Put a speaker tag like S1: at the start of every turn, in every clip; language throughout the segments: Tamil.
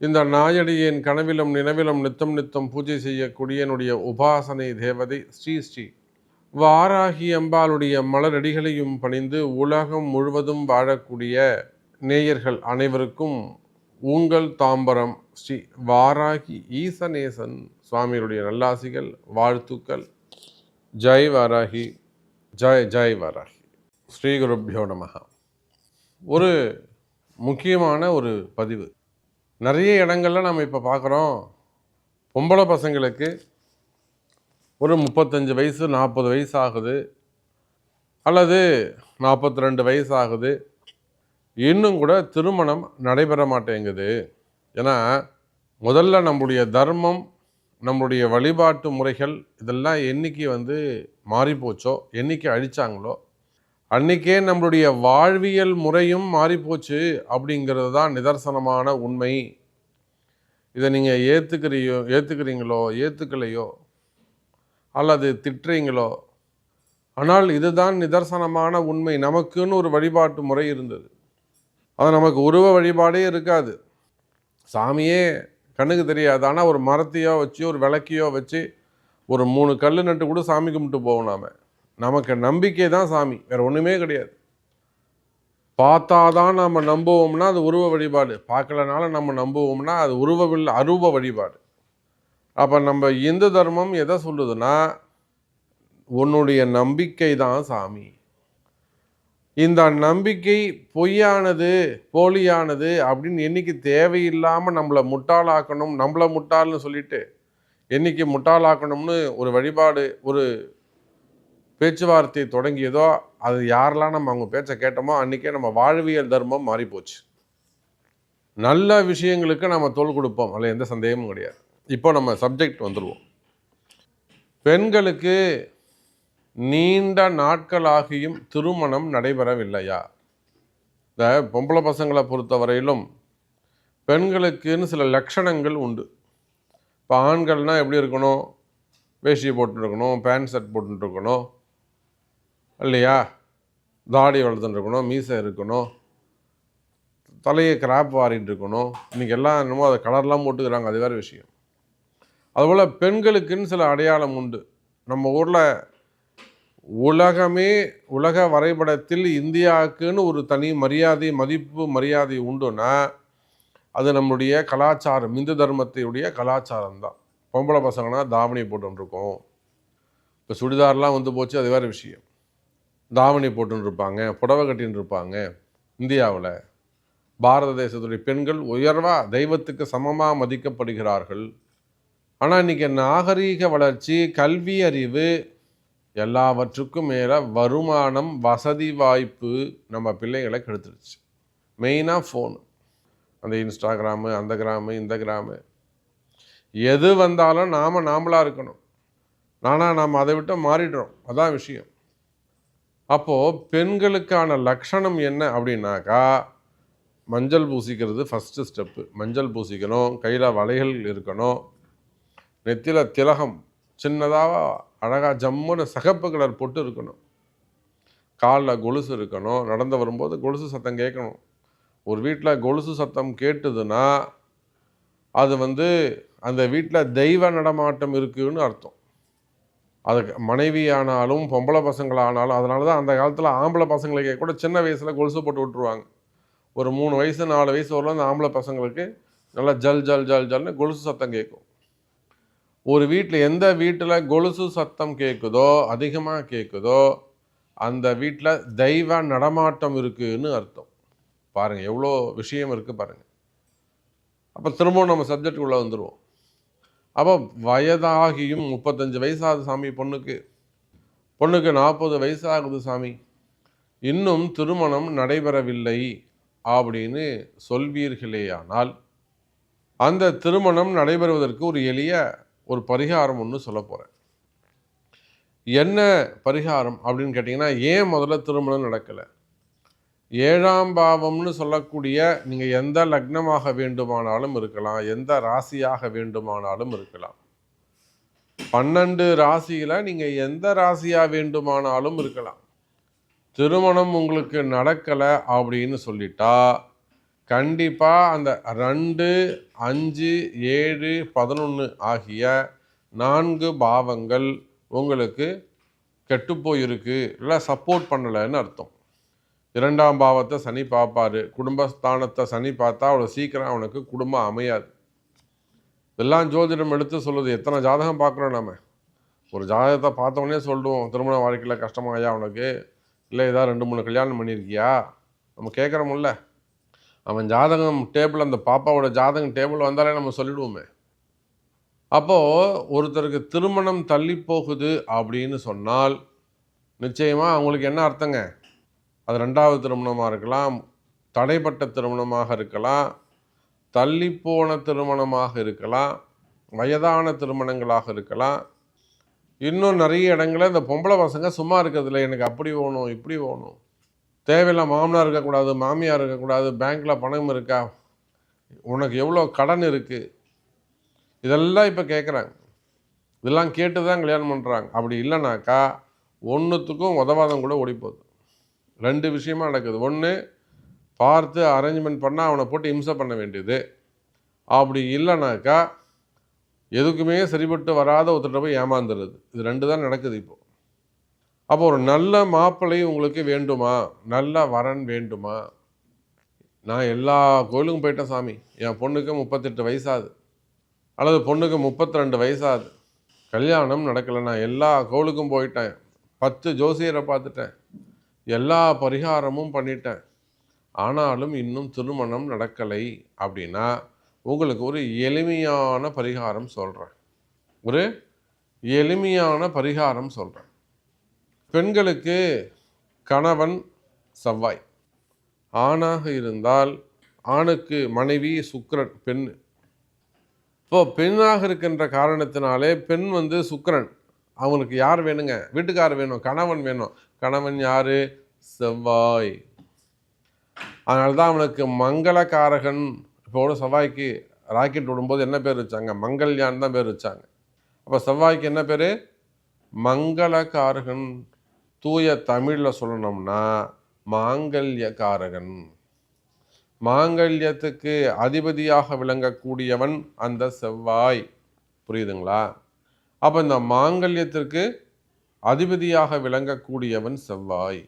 S1: இந்த நாயடியின் கனவிலும் நினைவிலும் நித்தம் நித்தம் பூஜை செய்யக்கூடிய என்னுடைய உபாசனை தேவதை ஸ்ரீ ஸ்ரீ. வாராகி அம்பாளுடைய மலரடிகளையும் பணிந்து உலகம் முழுவதும் வாழக்கூடிய நேயர்கள் அனைவருக்கும் உங்கள் தாம்பரம் ஸ்ரீ வாராகி ஈசநேசன் சுவாமியுடைய நல்லாசிகள் வாழ்த்துக்கள். ஜெய் வாராகி ஜெய் ஜெய் வாராகி. ஸ்ரீ குருப்யோ நமஹா ஒரு முக்கியமான ஒரு பதிவு. நிறைய இடங்கள்ல நம்ம இப்போ பார்க்குறோம் பொம்பளை பசங்களுக்கு ஒரு முப்பத்தஞ்சு வயசு நாற்பது வயசு ஆகுது. அல்லது நாற்பத்தி ரெண்டு வயசு ஆகுது. இன்னும் கூட திருமணம் நடைபெற மாட்டேங்குது. ஏன்னா முதல்ல நம்முடைய தர்மம் நம்முடைய வழிபாட்டு முறைகள் இதெல்லாம் என்னைக்கு வந்து மாறிப்போச்சோ என்னைக்கு அழிச்சாங்களோ அன்னைக்கே நம்மளுடைய வாழ்வியல் முறையும் மாறிப்போச்சு அப்படிங்கிறது தான் நிதர்சனமான உண்மை. இதை நீங்கள் ஏற்றுக்கிறியோ ஏற்றுக்கிறீங்களோ ஏற்றுக்கலையோ அல்லது திட்டுறீங்களோ ஆனால் இதுதான் நிதர்சனமான உண்மை. நமக்குன்னு ஒரு வழிபாட்டு முறை இருந்தது. அது நமக்கு உருவ வழிபாடே இருக்காது. சாமியே கண்ணுக்கு தெரியாது. ஆனால் ஒரு மரத்தையோ வச்சு ஒரு விளக்கையோ வச்சு ஒரு மூணு கல் நட்டு கூட சாமி கும்பிட்டு போவோம் நாம். நமக்கு நம்பிக்கை தான் சாமி. வேற ஒன்றுமே கிடையாது. பார்த்தாதான் நம்ம நம்புவோம்னா அது உருவ வழிபாடு. பார்க்கலனால நம்ம நம்புவோம்னா அது உருவவில் அரூப வழிபாடு. அப்போ நம்ம இந்து தர்மம் எதை சொல்லுதுன்னா உன்னுடைய நம்பிக்கை தான் சாமி. இந்த நம்பிக்கை பொய்யானது போலியானது அப்படின்னு என்னைக்கு தேவையில்லாமல் நம்மளை முட்டாளாக்கணும் நம்மளை முட்டாள்னு சொல்லிட்டு என்னைக்கு முட்டாளாக்கணும்னு ஒரு வழிபாடு ஒரு பேச்சுவார்த்தை தொடங்கியதோ அது யாரெல்லாம் நம்ம அவங்க பேச்சை கேட்டோமோ அன்றைக்கே நம்ம வாழ்வியல் தர்மம் மாறிப்போச்சு. நல்ல விஷயங்களுக்கு நம்ம தோல் கொடுப்போம். அதில் எந்த சந்தேகமும் கிடையாது. இப்போ நம்ம சப்ஜெக்ட் வந்துடுவோம் பெண்களுக்கு நீண்ட நாட்களாகியும் திருமணம் நடைபெறவில்லையா? இந்த பொம்பளை பசங்களை பொறுத்தவரையிலும் பெண்களுக்குன்னு சில லட்சணங்கள் உண்டு. இப்போ ஆண்கள்னால் எப்படி இருக்கணும்? வேஷ்டி போட்டுருக்கணும் பேண்ட் ஷர்ட் போட்டுருக்கணும் இல்லையா? தாடி வளர்த்துன்னு இருக்கணும் மீசை இருக்கணும் தலையை கிராப் வாரிட்டு இருக்கணும். இன்றைக்கி எல்லாம் என்னமோ அதை கலர்லாம் போட்டுக்கிறாங்க அது வேறு விஷயம். அதுபோல் பெண்களுக்குன்னு சில அடையாளம் உண்டு. நம்ம ஊரில் உலகமே உலக வரைபடத்தில் இந்தியாவுக்குன்னு ஒரு தனி மரியாதை மதிப்பு மரியாதை உண்டுன்னா அது நம்முடைய கலாச்சாரம் இந்து தர்மத்தையுடைய கலாச்சாரம் தான் பொம்பளை பசங்கன்னா தாவணி போட்டுருக்கோம் இப்போ சுடிதார்லாம் வந்து போச்சு அது வேறு விஷயம். தாவணி போட்டுன்னு இருப்பாங்க புடவை கட்டின்னு இருப்பாங்க இந்தியாவில். பாரத தேசத்துடைய பெண்கள் உயர்வாக தெய்வத்துக்கு சமமாக மதிக்கப்படுகிறார்கள். ஆனால் இன்றைக்கி நாகரீக வளர்ச்சி கல்வி அறிவு எல்லாவற்றுக்கும் மேலே வருமானம் வசதி வாய்ப்பு நம்ம பிள்ளைகளை கெடுத்துருச்சு. மெயினாக ஃபோனு அந்த இன்ஸ்டாகிராமு அந்த கிராமு இந்த கிராமு எது வந்தாலும் நாம் நாமளாக இருக்கணும். நானாக நாம் அதை விட்டு மாறிடுறோம். அதான் விஷயம். அப்போது பெண்களுக்கான லக்ஷணம் என்ன அப்படின்னாக்கா மஞ்சள் பூசிக்கிறது ஃபஸ்ட்டு ஸ்டெப்பு மஞ்சள் பூசிக்கணும் கையில் வளைகள் இருக்கணும் நெத்தியில் திலகம் சின்னதாக அழகாக ஜம்முன்னு சகப்பு கலர் பொட்டு இருக்கணும். காலில் கொலுசு இருக்கணும் நடந்து வரும்போது கொலுசு சத்தம் கேட்கணும். ஒரு வீட்டில் கொலுசு சத்தம் கேட்டுதுன்னா அது வந்து அந்த வீட்டில் தெய்வ நடமாட்டம் இருக்குதுன்னு அர்த்தம். அதுக்கு மனைவி ஆனாலும் பொம்பளை பசங்களானாலும் அதனால தான் அந்த காலத்தில் ஆம்பளை பசங்களுக்கு கூட சின்ன வயசில் கொலுசு போட்டு விட்ருவாங்க ஒரு மூணு வயசு நாலு வயசு வரலாம் அந்த ஆம்பளை பசங்களுக்கு நல்லா ஜல் ஜல் ஜல் ஜல்னு கொலுசு சத்தம் கேட்கும். ஒரு வீட்டில் எந்த வீட்டில் கொலுசு சத்தம் கேட்குதோ அதிகமாக கேட்குதோ அந்த வீட்டில் தெய்வ நடமாட்டம் இருக்குன்னு அர்த்தம். பாருங்கள் எவ்வளோ விஷயம் இருக்குது பாருங்கள் அப்போ திரும்பவும் நம்ம சப்ஜெக்டுக்குள்ளே வந்துடுவோம் அப்போ வயதாகியும் முப்பத்தஞ்சு வயசாகுது சாமி பொண்ணுக்கு. பொண்ணுக்கு நாற்பது வயசாகுது சாமி. இன்னும் திருமணம் நடைபெறவில்லை அப்படின்னு சொல்வீர்களேயானால் அந்த திருமணம் நடைபெறுவதற்கு ஒரு எளிய ஒரு பரிகாரம் ஒன்று சொல்ல போகிறேன் என்ன பரிகாரம் அப்படின்னு கேட்டிங்கன்னா ஏன் முதல்ல திருமணம் நடக்கலை? ஏழாம் பாவம்னு சொல்லக்கூடிய நீங்கள் எந்த லக்னமாக வேண்டுமானாலும் இருக்கலாம் எந்த ராசியாக வேண்டுமானாலும் இருக்கலாம். பன்னெண்டு ராசியில் நீங்கள் எந்த ராசியாக வேண்டுமானாலும் இருக்கலாம். திருமணம் உங்களுக்கு நடக்கலை அப்படின்னு சொல்லிட்டா கண்டிப்பாக அந்த ரெண்டு அஞ்சு ஏழு பதினொன்று ஆகிய நான்கு பாவங்கள் உங்களுக்கு கெட்டுப்போயிருக்கு இல்லை சப்போர்ட் பண்ணலைன்னு அர்த்தம். இரண்டாம் பாவத்தை சனி பார்ப்பாரு. குடும்பஸ்தானத்தை சனி பார்த்தா அவ்வளோ சீக்கிரம் அவனுக்கு குடும்பம் அமையாது. இதெல்லாம் ஜோதிடம் எடுத்து சொல்லுது. எத்தனை ஜாதகம் பார்க்குறோம் நம்ம ஒரு ஜாதகத்தை பார்த்தோன்னே சொல்லுவோம். திருமண வாழ்க்கையில் கஷ்டமாயா அவனுக்கு இல்லை ஏதாவது ரெண்டு மூணு கல்யாணம் பண்ணியிருக்கியா? நம்ம கேட்குறோம்ல. அவன் ஜாதகம் டேபிள் அந்த பாப்பாவோட ஜாதகம் டேபிள் வந்தாலே நம்ம சொல்லிடுவோமே. அப்போது ஒருத்தருக்கு திருமணம் தள்ளி போகுது அப்படின்னு சொன்னால் நிச்சயமாக அவங்களுக்கு என்ன அர்த்தங்க? அது ரெண்டாவது திருமணமாக இருக்கலாம் தடைப்பட்ட திருமணமாக இருக்கலாம் தள்ளிப்போன திருமணமாக இருக்கலாம் வயதான திருமணங்களாக இருக்கலாம். இன்னும் நிறைய இடங்களில் இந்த பொம்பளை பசங்க சும்மா இருக்கிறதுல எனக்கு அப்படி வேணும் இப்படி வேணும். தேவையில்லை மாமனார் இருக்கக்கூடாது மாமியார் இருக்கக்கூடாது பேங்க்கில் பணம் இருக்கா? உனக்கு எவ்வளோ கடன் இருக்குது இதெல்லாம் இப்போ கேட்குறாங்க இதெல்லாம் கேட்டு தான் கல்யாணம் பண்ணுறாங்க அப்படி இல்லைனாக்கா ஒன்றுத்துக்கும் உதவாதம் கூட ஓடிப்போகுது ரெண்டு விஷயமா நடக்குது. ஒன்று பார்த்து அரேஞ்ச்மெண்ட் பண்ணால் அவனை போட்டு இம்சை பண்ண வேண்டியது. அப்படி இல்லைனாக்கா எதுக்குமே சரிபட்டு வராத ஒருத்தர்கிட்ட போய் ஏமாந்துடுது இது ரெண்டு தான் நடக்குது இப்போது அப்போ ஒரு நல்ல மாப்பிள்ளை உங்களுக்கு வேண்டுமா? நல்ல வரன் வேண்டுமா? நான் எல்லா கோயிலுக்கும் போயிட்டேன் சாமி. என் பொண்ணுக்கு முப்பத்தெட்டு வயசாகுது. அல்லது பொண்ணுக்கு முப்பத்தி ரெண்டு வயசாகுது. கல்யாணம் நடக்கலை. நான் எல்லா கோவிலுக்கும் போயிட்டேன். பத்து ஜோசியரை பார்த்துட்டேன். எல்லா பரிகாரமும் பண்ணிட்டேன். ஆனாலும் இன்னும் திருமணம் நடக்கலை அப்படின்னா உங்களுக்கு ஒரு எளிமையான பரிகாரம் சொல்கிறேன் ஒரு எளிமையான பரிகாரம் சொல்கிறேன் பெண்களுக்கு கணவன் செவ்வாய். ஆணாக இருந்தால் ஆணுக்கு மனைவி சுக்கரன் பெண் இப்போ பெண்ணாக இருக்கின்ற காரணத்தினாலே பெண் வந்து சுக்கரன். அவனுக்கு யார் வேணுங்க? வீட்டுக்கார் வேணும் கணவன் வேணும். கணவன் யார்? செவ்வாய். அதனால தான் அவனுக்கு மங்களக்காரகன் இப்போ கூட செவ்வாய்க்கு ராக்கெட் விடும்போது என்ன பேர் வச்சாங்க? மங்கள்யான் தான் பேர் வச்சாங்க. அப்போ செவ்வாய்க்கு என்ன பேர்? மங்களக்காரகன். தூய தமிழில் சொல்லணும்னா மாங்கல்யக்காரகன். மாங்கல்யத்துக்கு அதிபதியாக விளங்கக்கூடியவன் அந்த செவ்வாய். புரியுதுங்களா? அப்போ இந்த மாங்கல்யத்திற்கு அதிபதியாக விளங்கக்கூடியவன் செவ்வாய்.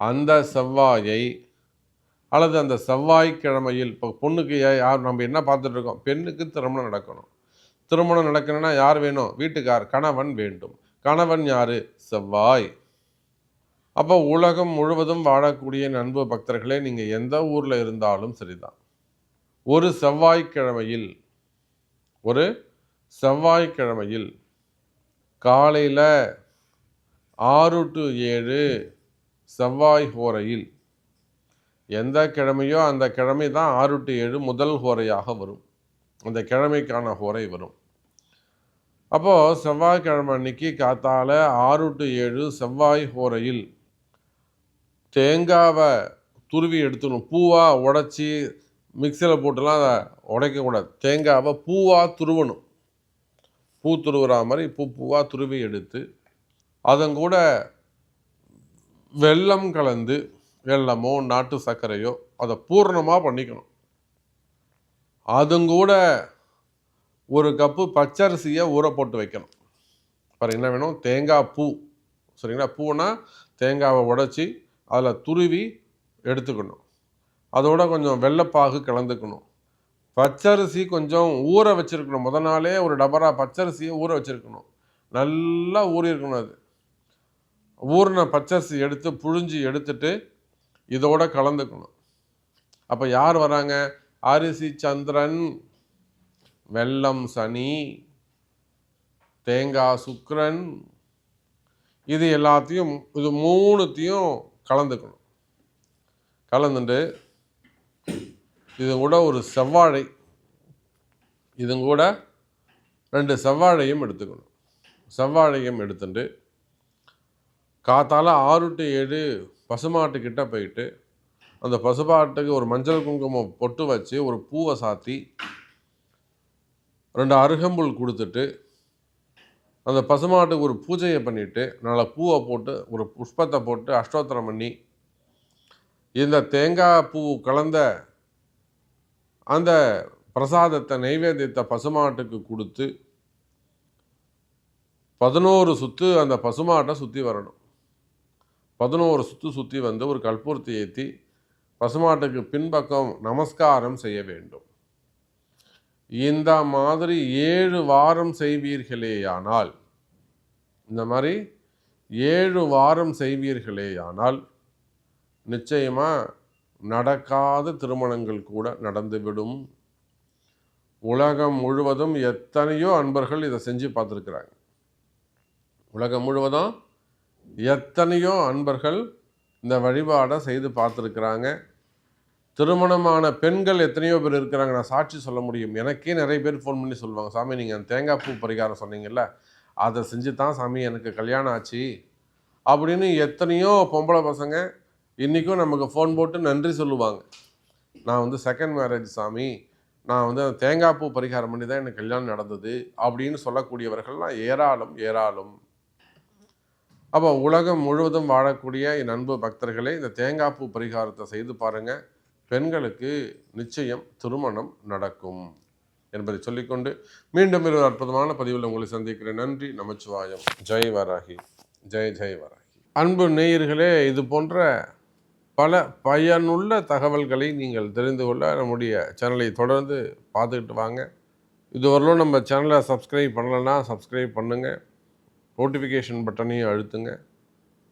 S1: அந்த செவ்வாயை அல்லது அந்த செவ்வாய்க்கிழமையில் இப்போ பொண்ணுக்கு யார் நம்ம என்ன பார்த்துட்ருக்கோம் பெண்ணுக்கு திருமணம் நடக்கணும். திருமணம் நடக்கணும்னா யார் வேணும்? வீட்டுக்கார் கணவன் வேண்டும். கணவன் யார்? செவ்வாய். அப்போ உலகம் முழுவதும் வாழக்கூடிய நண்பு பக்தர்களே நீங்கள் எந்த ஊரில் இருந்தாலும் சரிதான். ஒரு செவ்வாய்க்கிழமையில் ஒரு செவ்வாய்க்கிழமையில் காலையில் ஆறு டு ஏழு செவ்வாய் ஹோரையில் எந்த கிழமையோ அந்த கிழமை தான் ஆறு டு ஏழு முதல் ஹோரையாக வரும். அந்த கிழமைக்கான ஹோரை வரும். அப்போது செவ்வாய்க்கிழமை அன்னைக்கு காத்தால் ஆறு டு ஏழு செவ்வாய் ஹோரையில் தேங்காவை துருவி எடுத்துக்கணும் பூவாக உடச்சி மிக்சியில் போட்டுலாம் அதை உடைக்கக்கூடாது. தேங்காவை பூவாக துருவணும். பூ துருவுறா மாதிரி பூ பூவாக துருவி எடுத்து அதன் கூட கலந்து வெள்ளமோ நாட்டு சர்க்கரையோ அதை பூர்ணமாக பண்ணிக்கணும். அதுங்கூட ஒரு கப்பு பச்சரிசியை ஊற போட்டு வைக்கணும். அப்புறம் என்ன வேணும்? தேங்காய் பூ. சரிங்களா? பூனா தேங்காவை உடச்சி அதில் துருவி எடுத்துக்கணும். அதோட கொஞ்சம் வெள்ளைப்பாகு கலந்துக்கணும். பச்சரிசி கொஞ்சம் ஊற வச்சிருக்கணும். முத நாளே ஒரு டபரா பச்சரிசியை ஊற வச்சிருக்கணும். நல்லா ஊறி இருக்கணும் அது. ஊறின பச்சரிசி எடுத்து புழிஞ்சு எடுத்துட்டு இதோட கலந்துக்கணும். அப்போ யார் வராங்க? அரிசி சந்திரன் வெல்லம் சனி தேங்காய் சுக்கரன். இது எல்லாத்தையும் இது மூணுத்தையும் கலந்துக்கணும். கலந்துட்டு இது கூட ஒரு செவ்வாழை. இது கூட ரெண்டு செவ்வாழையும் எடுத்துக்கணும். செவ்வாழையும் எடுத்துட்டு காத்தால் ஆறு டு ஏழு பசுமாட்டுக்கிட்ட போயிட்டு அந்த பசுமாட்டுக்கு ஒரு மஞ்சள் குங்குமம் பொட்டு வச்சு ஒரு பூவை சாத்தி ரெண்டு அருகம்புல் கொடுத்துட்டு அந்த பசுமாட்டுக்கு ஒரு பூஜையை பண்ணிவிட்டு நல்ல பூவை போட்டு ஒரு புஷ்பத்தை போட்டு அஷ்டோத்திரம் பண்ணி இந்த தேங்காய் பூ கலந்த அந்த பிரசாதத்தை நைவேத்தியத்தை பசுமாட்டுக்கு கொடுத்து பதினோரு சுற்று அந்த பசுமாட்டை சுற்றி வரணும். பதினோரு சுற்று சுற்றி வந்து ஒரு கற்பூரத்தை ஏற்றி பசுமாட்டுக்கு பின்பக்கம் நமஸ்காரம் செய்ய வேண்டும். இந்த மாதிரி ஏழு வாரம் செய்வீர்களேயானால் இந்த மாதிரி ஏழு வாரம் செய்வீர்களேயானால் நிச்சயமாக நடக்காத திருமணங்கள் கூட நடந்துவிடும். உலகம் முழுவதும் எத்தனையோ அன்பர்கள் இதை செஞ்சு பார்த்துருக்குறாங்க. உலகம் முழுவதும் எத்தனையோ அன்பர்கள் இந்த வழிபாடை செய்து பார்த்துருக்குறாங்க. திருமணமான பெண்கள் எத்தனையோ பேர் இருக்கிறாங்க. நான் சாட்சி சொல்ல முடியும். எனக்கே நிறைய பேர் ஃபோன் பண்ணி சொல்லுவாங்க சாமி நீங்கள் தேங்காய் பூ பரிகாரம் சொன்னீங்கல்ல அதை செஞ்சு தான் சாமி எனக்கு கல்யாணம் ஆச்சு. அப்படின்னு எத்தனையோ பொம்பளை பசங்க இன்றைக்கும் நமக்கு ஃபோன் போட்டு நன்றி சொல்லுவாங்க. நான் வந்து செகண்ட் மேரேஜ் சாமி நான் வந்து அந்த தேங்காய் பூ பரிகாரம் பண்ணி தான் எனக்கு கல்யாணம் நடந்தது அப்படின்னு சொல்லக்கூடியவர்கள்லாம் ஏராளம் ஏராளம். அப்போ உலகம் முழுவதும் வாழக்கூடிய என் அன்பு பக்தர்களே இந்த தேங்காய் பூ பரிகாரத்தை செய்து பாருங்கள் பெண்களுக்கு நிச்சயம் திருமணம் நடக்கும் என்பதை சொல்லிக்கொண்டு மீண்டும் ஒரு அற்புதமான பதிவில் உங்களை சந்திக்கிறேன். நன்றி நமச்சிவாயம். ஜெய் வராகி. ஜெய் ஜெய் வராகி. அன்பு நேயர்களே இது போன்ற பல பயனுள்ள தகவல்களை நீங்கள் தெரிந்து கொள்ள நம்முடைய சேனலை தொடர்ந்து பார்த்துக்கிட்டு வாங்க. இதுவரையிலும் நம்ம சேனலை சப்ஸ்கிரைப் பண்ணலைன்னா சப்ஸ்கிரைப் பண்ணுங்கள் நோட்டிஃபிகேஷன் பட்டனையும் அழுத்துங்க.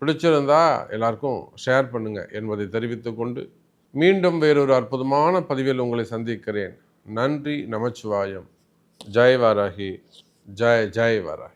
S1: பிடிச்சிருந்தா எல்லாருக்கும் ஷேர் பண்ணுங்கள் என்பதை தெரிவித்துக்கொண்டு மீண்டும் வேறொரு அற்புதமான பதிவில் உங்களை சந்திக்கிறேன். நன்றி நமச்சிவாயம். ஜெய் வாராகி ஜெய் ஜெய் வாராகி